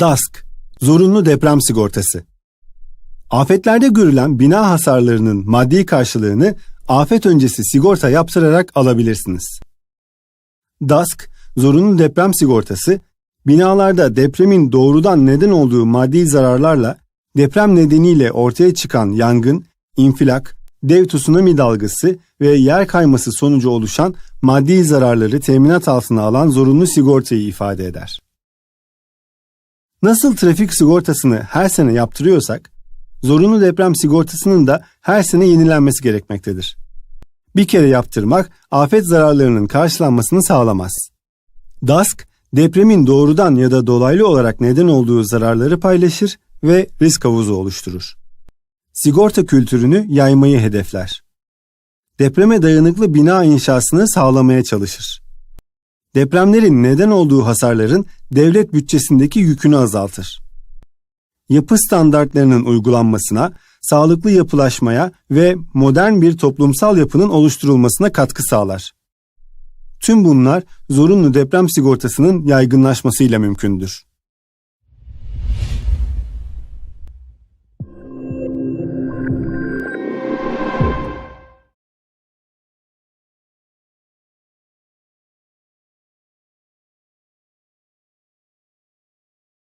DASK, zorunlu deprem sigortası. Afetlerde görülen bina hasarlarının maddi karşılığını afet öncesi sigorta yaptırarak alabilirsiniz. DASK, zorunlu deprem sigortası, binalarda depremin doğrudan neden olduğu maddi zararlarla deprem nedeniyle ortaya çıkan yangın, infilak, dev tsunami dalgası ve yer kayması sonucu oluşan maddi zararları teminat altına alan zorunlu sigortayı ifade eder. Nasıl trafik sigortasını her sene yaptırıyorsak, zorunlu deprem sigortasının da her sene yenilenmesi gerekmektedir. Bir kere yaptırmak afet zararlarının karşılanmasını sağlamaz. DASK, depremin doğrudan ya da dolaylı olarak neden olduğu zararları paylaşır ve risk havuzu oluşturur. Sigorta kültürünü yaymayı hedefler. Depreme dayanıklı bina inşasını sağlamaya çalışır. Depremlerin neden olduğu hasarların devlet bütçesindeki yükünü azaltır. Yapı standartlarının uygulanmasına, sağlıklı yapılaşmaya ve modern bir toplumsal yapının oluşturulmasına katkı sağlar. Tüm bunlar zorunlu deprem sigortasının yaygınlaşmasıyla mümkündür.